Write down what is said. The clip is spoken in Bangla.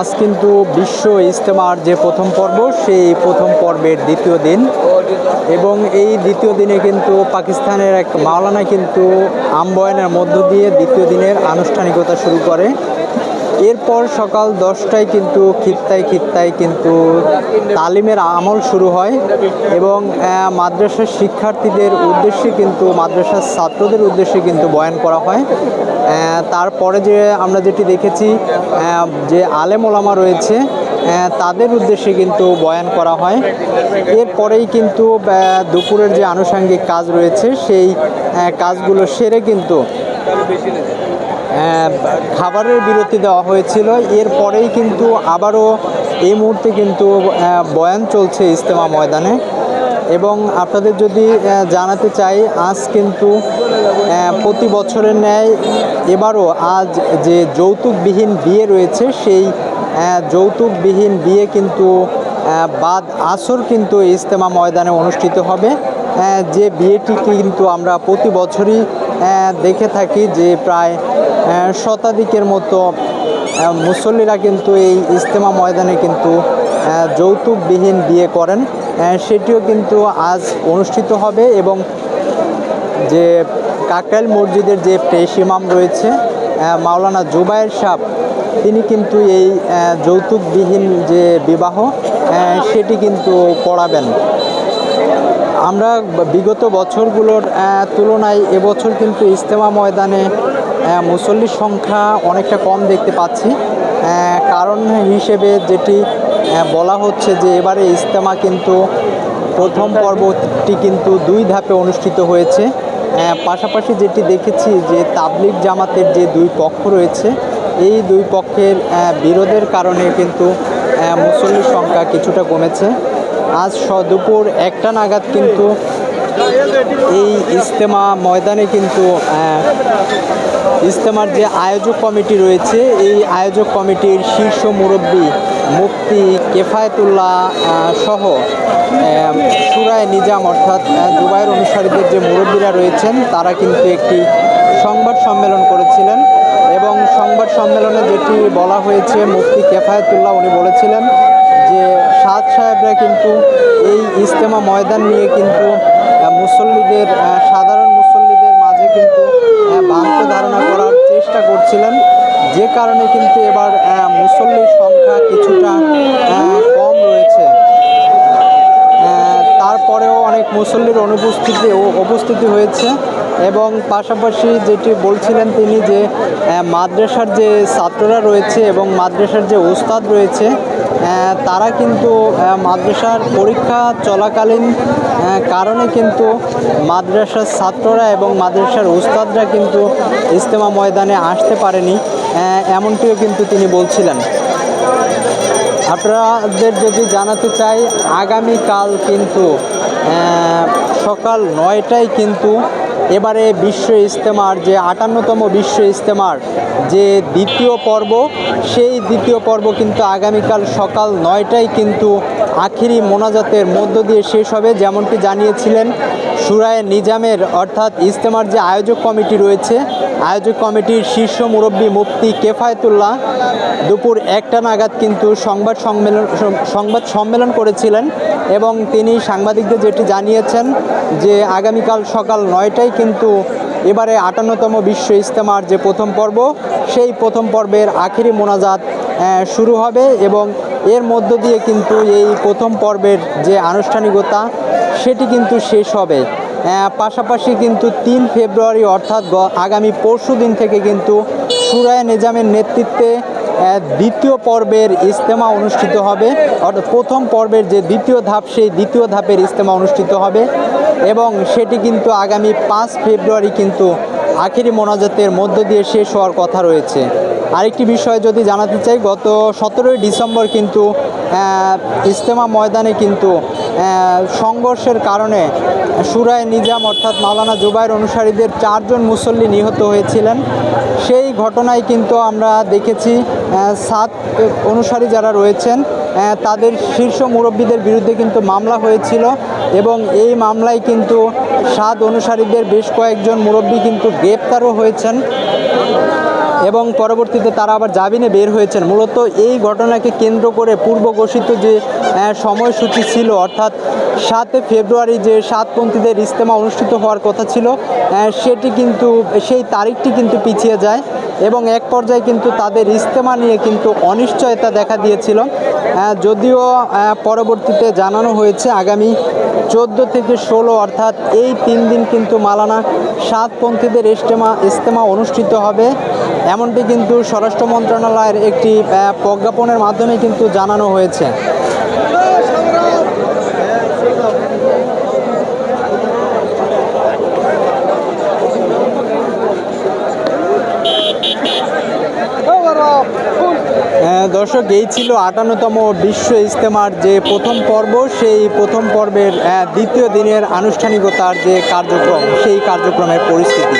আজ কিন্তু বিশ্ব ইজতেমার যে প্রথম পর্ব, সেই প্রথম পর্বের দ্বিতীয় দিন। এবং এই দ্বিতীয় দিনে কিন্তু পাকিস্তানের এক মাওলানা কিন্তু আমবয়ানের মধ্য দিয়ে দ্বিতীয় দিনের আনুষ্ঠানিকতা শুরু করে। এরপর সকাল দশটায় কিন্তু খিত্তায় খিত্তায় কিন্তু তালিমের আমল শুরু হয় এবং মাদ্রাসার শিক্ষার্থীদের উদ্দেশ্যে কিন্তু, মাদ্রাসার ছাত্রদের উদ্দেশ্যে কিন্তু বয়ান করা হয়। তারপরে যে আমরা যেটি দেখেছি যে আলেম ওলামা রয়েছে তাদের উদ্দেশ্যে কিন্তু বয়ান করা হয়। এরপরেই কিন্তু দুপুরের যে আনুষঙ্গিক কাজ রয়েছে, সেই কাজগুলো সেরে কিন্তু খাবারের বিরতি দেওয়া হয়েছিল। এরপরেই কিন্তু আবারও এই মুহূর্তে কিন্তু বয়ান চলছে ইজতেমা ময়দানে। এবং আপনাদের যদি জানাতে চাই, আজ কিন্তু প্রতি বছরের ন্যায় এবারও আজ যে যৌতুকবিহীন বিয়ে রয়েছে, সেই যৌতুকবিহীন বিয়ে কিন্তু বাদ আসর কিন্তু ইজতেমা ময়দানে অনুষ্ঠিত হবে। যে বিয়েটি কিন্তু আমরা প্রতি বছরই দেখে থাকি যে প্রায় শতাধিকের মতো মুসল্লিরা কিন্তু এই ইজতেমা ময়দানে কিন্তু যৌতুকবিহীন বিয়ে করেন। সেটিও কিন্তু আজ অনুষ্ঠিত হবে এবং যে কাকরাইল মসজিদের যে প্রেস ইমাম রয়েছে মাওলানা জুবায়ের সাহ তিনি কিন্তু এই যৌতুকবিহীন যে বিবাহ সেটি কিন্তু করাবেন। আমরা বিগত বছরগুলোর তুলনায় এবছর কিন্তু ইজতেমা ময়দানে মুসল্লির সংখ্যা অনেকটা কম দেখতে পাচ্ছি। কারণ হিসেবে যেটি বলা হচ্ছে যে এবারে ইজতেমা কিন্তু প্রথম পর্বটি কিন্তু দুই ধাপে অনুষ্ঠিত হয়েছে। পাশাপাশি যেটি দেখেছি যে তাবলিগ জামাতের যে দুই পক্ষ রয়েছে, এই দুই পক্ষের বিরোধের কারণে কিন্তু মুসল্লির সংখ্যা কিছুটা কমেছে। আজ দুপুর একটা নাগাদ কিন্তু এই ইজতেমা ময়দানে কিন্তু ইজতেমার যে আয়োজক কমিটি রয়েছে, এই আয়োজক কমিটির শীর্ষ মুরব্বী মুফতি কেফায়েতুল্লাহ সহ সুরায় নিজাম অর্থাৎ দুবাইয়ের অনুসারীদের যে মুরব্বীরা রয়েছেন, তারা কিন্তু একটি সংবাদ সম্মেলন করেছিলেন এবং সংবাদ সম্মেলনে যেটি বলা হয়েছে, মুফতি কেফায়েতুল্লাহ উনি বলেছিলেন যে সাদ সাহেবরা কিন্তু এই ইজতেমা ময়দান নিয়ে কিন্তু মুসল্লিদের সাধারণ মুসল্লিদের মাঝে কিন্তু ভ্রান্ত ধারণা করার চেষ্টা করছিলেন। যে কারণে কিন্তু এবার মুসল্লির সংখ্যা কিছুটা কম রয়েছে। তারপরেও অনেক মুসল্লির অনুপস্থিতি, ও, উপস্থিতি হয়েছে। এবং পাশাপাশি যেটি বলছিলেন তিনি যে মাদ্রাসার যে ছাত্ররা রয়েছে এবং মাদ্রাসার যে ওস্তাদ রয়েছে তারা কিন্তু মাদ্রাসার পরীক্ষা চলাকালীন কারণে কিন্তু মাদ্রাসার ছাত্ররা এবং মাদ্রাসার উস্তাদরা কিন্তু ইজতেমা ময়দানে আসতে পারেনি এমনটিও কিন্তু তিনি বলছিলেন। আপনাদের যদি জানাতে চাই, আগামীকাল কিন্তু সকাল নয়টায় কিন্তু এবারে বিশ্ব ইজতেমার যে আটান্নতম বিশ্ব ইজতেমার যে দ্বিতীয় পর্ব, সেই দ্বিতীয় পর্ব কিন্তু আগামীকাল সকাল নয়টায় কিন্তু আখিরি মোনাজাতের মধ্য দিয়ে শেষ হবে, যেমনটি জানিয়েছিলেন সুরায় নিজামের, অর্থাৎ ইজতেমার যে আয়োজক কমিটি রয়েছে, আয়োজক কমিটির শীর্ষ মুরব্বী মুফতি কেফায়েতুল্লাহ দুপুর একটা নাগাদ কিন্তু সংবাদ সম্মেলন সংবাদ সম্মেলন করেছিলেন এবং তিনি সাংবাদিকদের যেটি জানিয়েছেন যে আগামীকাল সকাল নয়টায় কিন্তু এবারে আটান্নতম বিশ্ব ইজতেমার যে প্রথম পর্ব, সেই প্রথম পর্বের আখেরি মোনাজাত শুরু হবে এবং এর মধ্য দিয়ে কিন্তু এই প্রথম পর্বের যে আনুষ্ঠানিকতা, সেটি কিন্তু শেষ হবে। পাশাপাশি কিন্তু তিন ফেব্রুয়ারি অর্থাৎ আগামী পরশু দিন থেকে কিন্তু সুরায় নিজামের নেতৃত্বে দ্বিতীয় পর্বের ইজতেমা অনুষ্ঠিত হবে। অর্থাৎ প্রথম পর্বের যে দ্বিতীয় ধাপ, সেই দ্বিতীয় ধাপের ইজতেমা অনুষ্ঠিত হবে। এবং সেটি কিন্তু আগামী পাঁচ ফেব্রুয়ারি কিন্তু আখেরি মোনাজাতের মধ্য দিয়ে শেষ হওয়ার কথা রয়েছে। আরেকটি বিষয় যদি জানাতে চাই, গত সতেরোই ডিসেম্বর কিন্তু ইজতেমা ময়দানে কিন্তু সংঘর্ষের কারণে সুরায় নিজাম অর্থাৎ মাওলানা জুবাইর অনুসারীদের চারজন মুসল্লি নিহত হয়েছিলেন। সেই ঘটনায় কিন্তু আমরা দেখেছি সাত অনুসারী যারা রয়েছেন তাদের শীর্ষ মুরব্বীদের বিরুদ্ধে কিন্তু মামলা হয়েছিল এবং এই মামলায় কিন্তু সাত অনুসারীদের বেশ কয়েকজন মুরব্বী কিন্তু গ্রেপ্তারও হয়েছেন। এবং পরবর্তীতে তারা আবার জামিনে বের হয়েছেন। মূলত এই ঘটনাকে কেন্দ্র করে পূর্ব ঘোষিত যে সময়সূচি ছিল, অর্থাৎ সাতে ফেব্রুয়ারি যে সাতপন্থীদের ইজতেমা অনুষ্ঠিত হওয়ার কথা ছিল সেটি কিন্তু, সেই তারিখটি কিন্তু পিছিয়ে যায়। এবং এক পর্যায়ে কিন্তু তাদের ইজতেমা নিয়ে কিন্তু অনিশ্চয়তা দেখা দিয়েছিল। যদিও পরবর্তীতে জানানো হয়েছে আগামী চোদ্দ থেকে ষোলো, অর্থাৎ এই তিন দিন কিন্তু মালানা সাতপন্থীদের ইজতেমা ইজতেমা অনুষ্ঠিত হবে। এমনটি কিন্তু স্বরাষ্ট্র মন্ত্রণালয়ের একটি প্রজ্ঞাপনের মাধ্যমে কিন্তু জানানো হয়েছে। এই ছিল আটান্নতম বিশ্ব ইজতেমার যে প্রথম পর্ব, সেই প্রথম পর্বের দ্বিতীয় দিনের আনুষ্ঠানিকতার যে কার্যক্রম, সেই কার্যক্রমের পরিস্থিতি।